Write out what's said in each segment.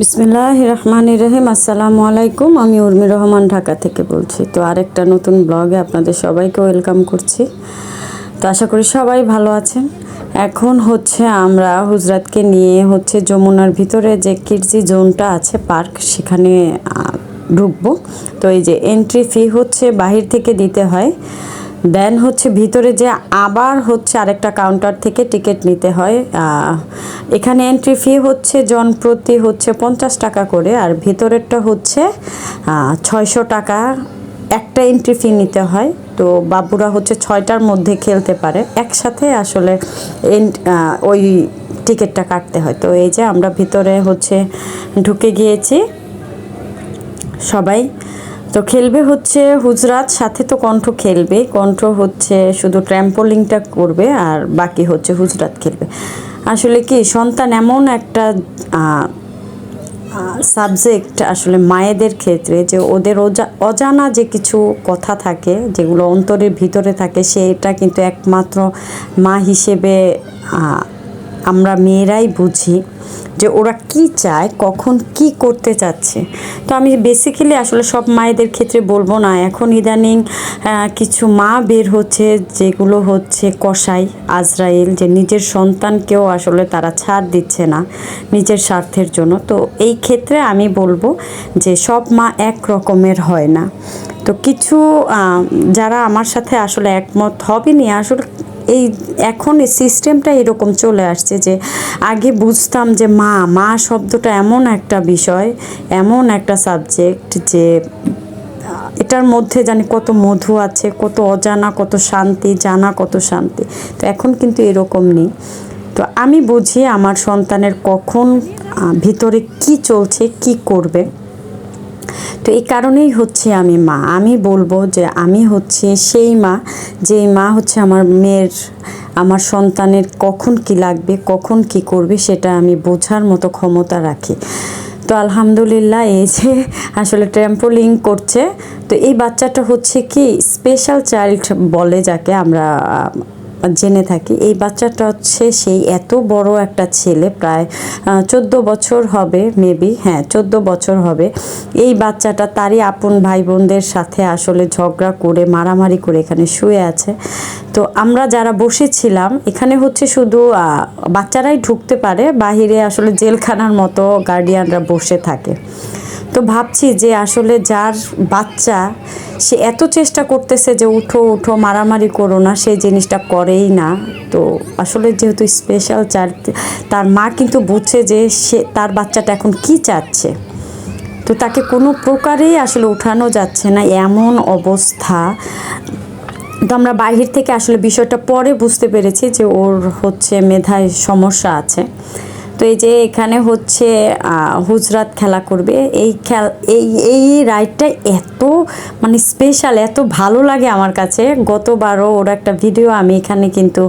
বিসমিল্লাহ রহমান রহিম আসসালামু আলাইকুম আমি উর্মি রহমান ঢাকা থেকে বলছি। তো আরেকটা নতুন ব্লগে আপনাদের সবাইকে ওয়েলকাম করছি। তো আশা করি সবাই ভালো আছেন। এখন হচ্ছে আমরা হুজরাতকে নিয়ে হচ্ছে যমুনার ভিতরে যে কিডজি জোনটা আছে, পার্ক, সেখানে ঢুকবো। তো এই যে এন্ট্রি ফি হচ্ছে, বাহির থেকে দিতে হয়। দেন হচ্ছে ভিতরে যে আবার হচ্ছে আরেকটা কাউন্টার থেকে টিকিট নিতে হয় এখানে এন্ট্রি ফি হচ্ছে জন প্রতি হচ্ছে পঞ্চাশ টাকা করে, আর ভিতরেরটা হচ্ছে ছয়শো টাকা। একটা এন্ট্রি ফি নিতে হয়, তো বাবুরা হচ্ছে ছয়টার মধ্যে খেলতে পারে। একসাথে আসলে ওই টিকিটটা কাটতে হয়। তো এই যে আমরা ভিতরে হচ্ছে ঢুকে গিয়েছি। সবাই তো খেলবে হচ্ছে হুজরাত, সাথে তো কণ্ঠ খেলবে। কণ্ঠ হচ্ছে শুধু ট্র্যাম্পোলিংটা করবে আর বাকি হচ্ছে হুজরাত খেলবে। আসলে কি, সন্তান এমন একটা সাবজেক্ট আসলে মায়েদের ক্ষেত্রে যে ওদের অজা- অজানা যে কিছু কথা থাকে, যেগুলো অন্তরের ভিতরে থাকে, সেটা কিন্তু একমাত্র মা হিসেবে আমরা মেয়েরাই বুঝি। যে ওরা কি চায়, কখন কি করতে চাচ্ছে। তো আমি বেসিক্যালি আসলে সব মায়েদের ক্ষেত্রে বলব না। এখন ইদানিং কিছু মা বের হচ্ছে, যেগুলো হচ্ছে কসাই, আজরাইল, যে নিজের সন্তানকেও আসলে তারা ছাড় দিচ্ছে না নিজের স্বার্থের জন্য। তো এই ক্ষেত্রে আমি বলব যে সব মা এক রকমের হয় না। তো কিছু যারা আমার সাথে আসলে একমত হবেনি আসলে এই এখন এই সিস্টেমটা এরকম চলে আসছে যে আগে বুঝতাম যে মা মা শব্দটা এমন একটা বিষয়, এমন একটা সাবজেক্ট যে, এটার মধ্যে জানি কত মধু আছে, কত অজানা, কত শান্তি, জানা কত শান্তি। তো এখন কিন্তু এরকম নেই। তো আমি বুঝি আমার সন্তানের কখন ভিতরে কি চলছে, কি করবে। তো এই কারণেই হচ্ছে আমি মা। আমি বলব যে আমি হচ্ছে সেই মা যেই মা হচ্ছে আমার মেয়ের, আমার সন্তানের কখন কি লাগবে, কখন কি করবে সেটা আমি বোঝার মতো ক্ষমতা রাখি। তো আলহামদুলিল্লাহ এই যে আসলে ট্র্যাম্পোলিং করছে। তো এই বাচ্চাটা হচ্ছে কি স্পেশাল চাইল্ড বলে যাকে আমরা জেনে থাকি, এই বাচ্চাটা হচ্ছে সেই এত বড় একটা ছেলে, প্রায় চোদ্দ বছর হবে মেবি হ্যাঁ চোদ্দ বছর হবে। এই বাচ্চাটা তারই আপন ভাই বোনদের সাথে আসলে ঝগড়া করে, মারামারি করে এখানে শুয়ে আছে। তো আমরা যারা বসেছিলাম, এখানে হচ্ছে শুধু বাচ্চারাই ঢুকতে পারে, বাহিরে আসলে জেলখানার মতো গার্ডিয়ানরা বসে থাকে। তো ভাবছি যে আসলে যার বাচ্চা, সে এত চেষ্টা করতেছে যে উঠো উঠো, মারামারি করো না সেই জিনিসটা করেই না। তো আসলে যেহেতু স্পেশাল চাইল্ড তার মা কিন্তু বুঝছে যে সে, তার বাচ্চাটা এখন কি চাচ্ছে। তো তাকে কোনো প্রকারেই আসলে উঠানো যাচ্ছে না, এমন অবস্থা। তো আমরা বাহির থেকে আসলে বিষয়টা পরে বুঝতে পেরেছি যে ওর হচ্ছে মেধায় সমস্যা আছে। তো এই যে এখানে হচ্ছে হুজরাত খেলা করবে। এই খেল, এই এই রাইডটা এত মানে স্পেশাল এত ভালো লাগে আমার কাছে। গতবারও ওর একটা ভিডিও আমি এখানে কিন্তু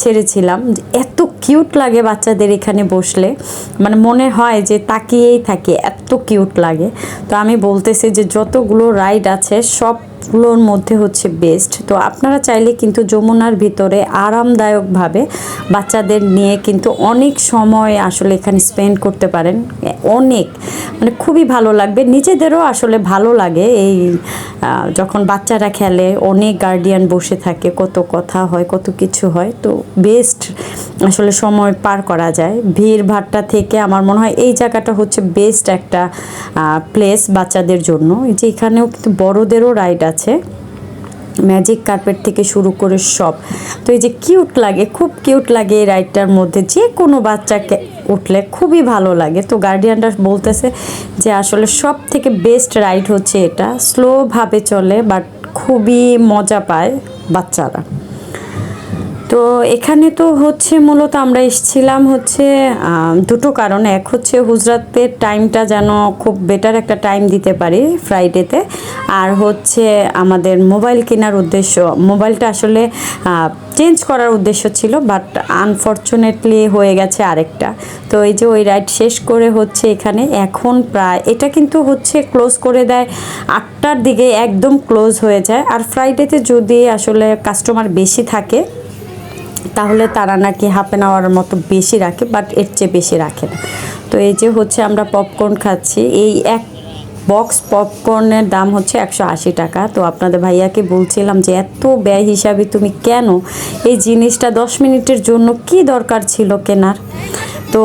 ছেড়েছিলাম। এত কিউট লাগে বাচ্চাদের এখানে বসলে। মানে মনে হয় যে তাকিয়েই থাকে, এত কিউট লাগে। তো আমি বলতেছি যে যতগুলো রাইড আছে সবগুলোর মধ্যে হচ্ছে বেস্ট। তো আপনারা চাইলে কিন্তু যমুনার ভিতরে আরামদায়কভাবে বাচ্চাদের নিয়ে কিন্তু অনেক সময় আসলে এখানে স্পেন্ড করতে পারেন। অনেক। মানে খুবই ভালো লাগবে। নিজেদেরও আসলে ভালো লাগে এই যখন বাচ্চারা খেলে, অনেক গার্ডিয়ান বসে থাকে, কত কথা হয়, কত কিছু হয়। তো বেস্ট আসলে সময় পার করা যায়। ভিড় ভাট্টা থেকে আমার মনে হয় এই জায়গাটা হচ্ছে বেস্ট একটা প্লেস বাচ্চাদের জন্য। যে এখানেও কিন্তু বড়দেরও রাইড আছে। ম্যাজিক কার্পেট থেকে শুরু করে সব। তো এই যে কিউট লাগে, খুব কিউট লাগে এই রাইডটার মধ্যে। যে কোনো বাচ্চাকে উঠলে খুবই ভালো লাগে। তো গার্ডিয়ানরা বলতেছে যে আসলে সব থেকে বেস্ট রাইড হচ্ছে এটা। স্লোভাবে চলে বাট খুবই মজা পায় বাচ্চারা। তো এখানে তো হচ্ছে মূলত আমরা এসেছিলাম হচ্ছে দুটো কারণে। এক হচ্ছে হুজরাতের টাইমটা যেন খুব বেটার একটা টাইম দিতে পারি ফ্রাইডেতে আর হচ্ছে আমাদের মোবাইল কেনার উদ্দেশ্য। মোবাইলটা আসলে চেঞ্জ করার উদ্দেশ্য ছিল বাট আনফর্চুনেটলি হয়ে গেছে আরেকটা। তো এই যে ওই রাইড শেষ করে হচ্ছে এখানে, এখন প্রায়, এটা কিন্তু হচ্ছে ক্লোজ করে দেয়, আটটার দিকে একদম ক্লোজ হয়ে যায়। আর ফ্রাইডেতে যদি আসলে কাস্টমার বেশি থাকে তাহলে তারা নাকি হাফ অ্যান আওয়ারের মতো বেশি রাখে বাট এর চেয়ে বেশি রাখে না। তো এই যে হচ্ছে আমরা পপকর্ন খাচ্ছি, এই এক বক্স পপকর্নের দাম হচ্ছে একশো আশি টাকা। তো আপনাদের ভাইয়াকে বলছিলাম যে এত ব্যয় হিসাবে তুমি কেন এই জিনিসটা দশ মিনিটের জন্য কি দরকার ছিল কেনার? তো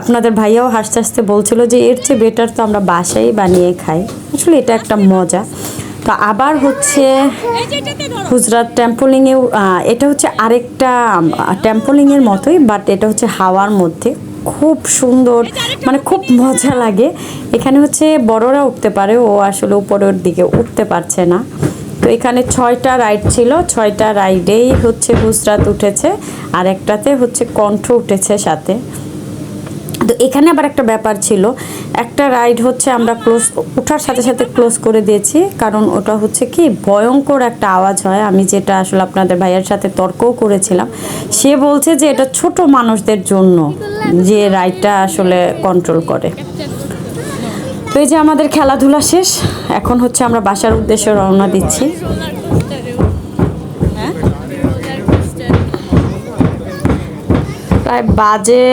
আপনাদের ভাইয়াও হাসতে হাসতে বলছিল যে এর চেয়ে বেটার তো আমরা বাসায় বানিয়ে খাই। আসলে এটা একটা মজা। তো আবার হচ্ছে গুজরাট টেম্পলিংয়েও এটা হচ্ছে আরেকটা টেম্পলিংয়ের মতোই বাট এটা হচ্ছে হাওয়ার মধ্যে। খুব সুন্দর মানে খুব মজা লাগে। এখানে হচ্ছে বড়রা উঠতে পারে, ও আসলে উপরের দিকে উঠতে পারছে না। তো এখানে ছয়টা রাইড ছিল, ছয়টা রাইডেই হচ্ছে গুজরাট উঠেছে, আর একটাতে হচ্ছে কণ্ঠ উঠেছে সাথে। তো এখানে আবার একটা ব্যাপার ছিল। একটা রাইড হচ্ছে আমরা ক্লোজ ওঠার সাথে সাথে ক্লোজ করে দিয়েছি। কারণ ওটা হচ্ছে কি, ভয়ঙ্কর একটা আওয়াজ হয়। আমি যেটা আসলে আপনাদের ভাইয়ের সাথে তর্কও করেছিলাম। সে বলছে যে এটা ছোট মানুষদের জন্য যে রাইডটা আসলে কন্ট্রোল করে। তো এই যে আমাদের খেলাধুলা শেষ। এখন হচ্ছে আমরা বাসার উদ্দেশ্যে রওনা দিচ্ছি। হ্যাঁ? প্রায় বাজে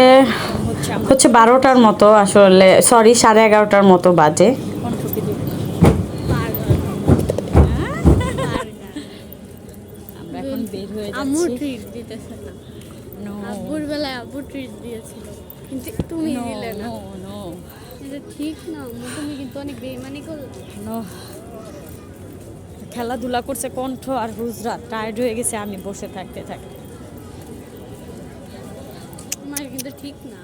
হচ্ছে বারোটার মতো আসলে সরি সাড়ে এগারোটার মতো বাজে। এখন বের হয়ে আম্মু দিতেছে না। নো আব্বুর ট্রিট দিয়েছিল। কিন্তু তুমি দিলে না। নো নো ঠিক না তুমি কিন্তু অনেক বেইমানি করলে। নো খেলাধুলা করছে কণ্ঠ আর গুজরাট টায়ার্ড হয়ে গেছে আমি বসে থাকতে থাকতে। আমার কিন্তু ঠিক না।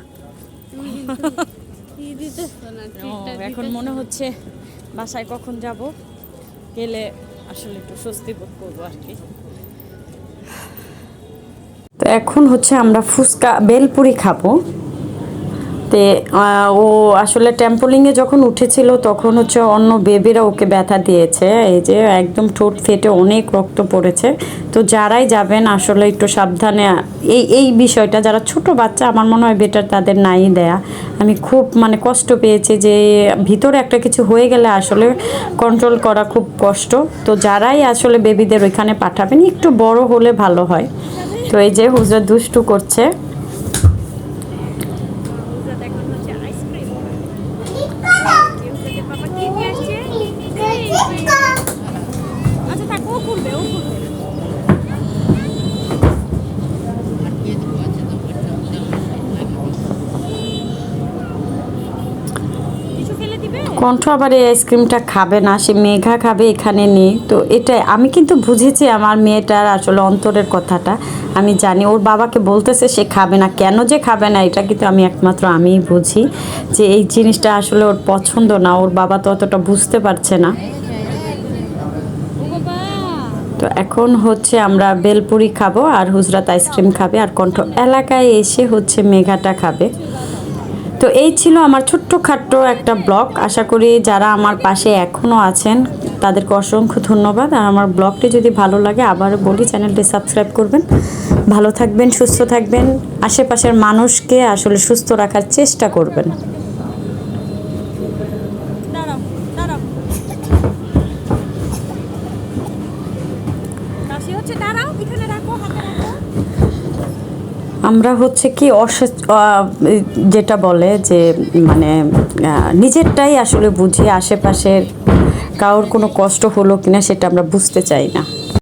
এখন মনে হচ্ছে বাসায় কখন যাব? গেলে আসলে একটু স্বস্তি বোধ করব আর কি। তো এখন হচ্ছে আমরা ফুচকা, বেলপুরি খাব। তে ও আসলে টেম্পলিংয়ে যখন উঠেছিল তখন হচ্ছে অন্য বেবিরা ওকে ব্যথা দিয়েছে। এই যে একদম ঠোঁট ফেটে অনেক রক্ত পড়েছে। তো যারাই যাবেন আসলে একটু সাবধানে, এই এই বিষয়টা যারা ছোট বাচ্চা আমার মনে হয় বেটার তাদের নাই দেয়া। আমি খুব মানে কষ্ট পেয়েছি যে ভিতরে একটা কিছু হয়ে গেলে আসলে কন্ট্রোল করা খুব কষ্ট। তো যারাই আসলে বেবিদের ওইখানে পাঠাবেন, একটু বড় হলে ভালো হয়। তো এই যে হুজরা দুষ্টু করছে এখন হচ্ছে আইসক্রিম বাবা কি নিয়ে আসছে আচ্ছা থাক ও খুলবে ও খুলবে কিছু ফেলে দিবে কণ্ঠ আবার এই আইসক্রিমটা খাবে না, সে মেঘা খাবে এখানে নেই। তো এটাই, আমি কিন্তু বুঝেছি আমার মেয়েটার আসলে অন্তরের কথাটা, আমি জানি। ওর বাবাকে বলতেছে সে খাবে না। কেন যে খাবে না, এটা কিন্তু আমি একমাত্র আমিই বুঝি যে এই জিনিসটা আসলে ওর পছন্দ না। ওর বাবা তো অতটা বুঝতে পারছে না। তো এখন হচ্ছে আমরা বেলপুরি খাব আর হুজরাত আইসক্রিম খাবে আর কণ্ঠ এলাকায় এসে হচ্ছে মেঘাটা খাবে। তো এই ছিল আমার ছোট্ট খাট্ট একটা ব্লগ। আশা করি যারা আমার পাশে এখনও আছেন, তাদেরকে অসংখ্য ধন্যবাদ। আর আমার ব্লগটি যদি ভালো লাগে, আবারও বলি, চ্যানেলটি সাবস্ক্রাইব করবেন। ভালো থাকবেন, সুস্থ থাকবেন। আশেপাশের মানুষকে আসলে সুস্থ রাখার চেষ্টা করবেন। দাঁড়াও, এখানে রাখো, হাতে রাখো। আমরা হচ্ছে কি অসে- যেটা বলে যে মানে নিজেরটাই আসলে বুঝি, আশেপাশের কারোর কোনো কষ্ট হলো কিনা সেটা আমরা বুঝতে চাই না।